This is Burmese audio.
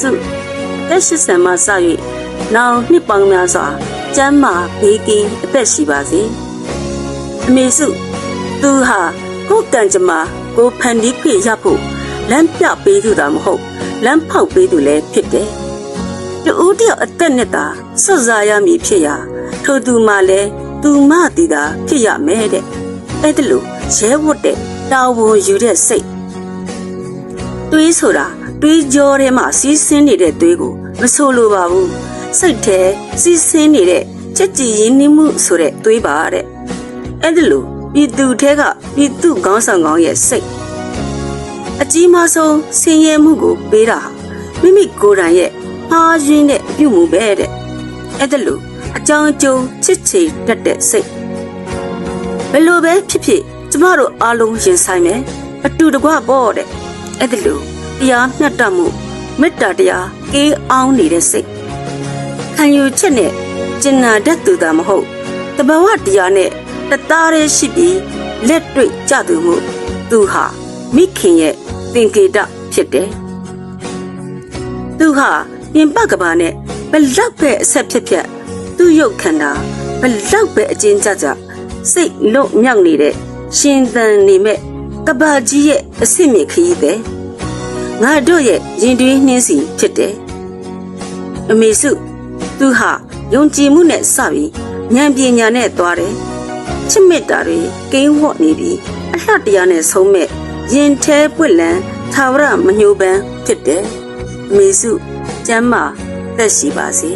စုတက်ရှိဆံမှစ၍နောင်နှစ်ပေါင်းများစွာကျမ်းမာဘေးကင်းအသက်ရှိပါစေအမေစုသူဟာကိုယ်ကံကြမ္မာကိုယ်ဖန်တီးခွင့်ရဖို့လမ်းပြပေးသူသာမဟုတ်လမ်းဖောက်ပေးသူလည်းဖြစ်တယ်တူဦးတယောက်အသက်နဲ့သာစွတ်စားရမည်ဖြစ်ရာထိုသူမှလည်းသူမတည်တာဖြစ်ရမယ်တဲ့အဲ့ဒါလို့ရဲဝတ်တဲ့တာဝန်ယူတဲ့စိတ်တွေးဆိုတာ တွေးကြောထဲမှာစီးဆင်းနေတဲ့တွေးကိုမဆိုလိုပါဘူးစိတ်ထဲစီးဆင်းနေတဲ့ချက်ကြည်ရင်းနှီးမှုဆိုတဲ့တွေးပါတဲ့အဲ့ဒါလို့ပြည်သူထဲကပြည်သူခေါင်းဆောင်ကောင်းရဲ့စိတ်အကြီးမားဆုံးဆင်းရဲမှုကိုပေးတာဟာမိမိကိုယ်တိုင်ရဲ့မှားယွင်းတဲ့အပြုမှုပဲတဲ့အဲ့ဒါလို့အကြောင်းအကျိုးချစ်ချေတတ်တဲ့စိတ်ဘယ်လိုပဲဖြစ်ဖြစ်ကျမတို့အားလုံးရင်ဆိုင်မယ်အတူတကွပေါ့တဲ့အဲ့ဒါလို့ တရားမျှတမှုမေတ္တာတရားကေးအောင်နေတဲ့စိတ်ခံယူချက်နဲ့ကျင်နာတတ်သူသာမဟုတ်တဘာဝတရားနဲ့တသားတည်းရှိပြီးလက်တွေ့ကြသူမှုသူဟာမိခင်ရဲ့သင်္ကေတဖြစ်တယ်သူဟာပြင်ပကဘာနဲ့ဘလောက်ပဲအဆက်ဖြစ်ဖြစ်သူ့ရုပ်ခန္ဓာဘလောက်ပဲအကျဉ်းကြကြစိတ်လွတ်မြောက်နေတဲ့ရှင်သန်နေမဲ့ကဘာကြီးရဲ့အစ်စ်မြစ်ခရီးပဲ ငါတို့ရဲ့ရင်တွင်းနှင်းစီဖြစ်တယ်အမေစုသူဟာယုံကြည်မှုနဲ့စပြီးဉာဏ်ပညာနဲ့သွားတယ်ချစ်မေတ္တာတွေကိန်းဝတ်နေပြီးအလှတရားနဲ့ဆုံးမဲ့ရင်ထဲပွက်လန်းသာဝရမညိုပန်းဖြစ်တယ်အမေစုကျမ်းမာသက်ရှိပါစေ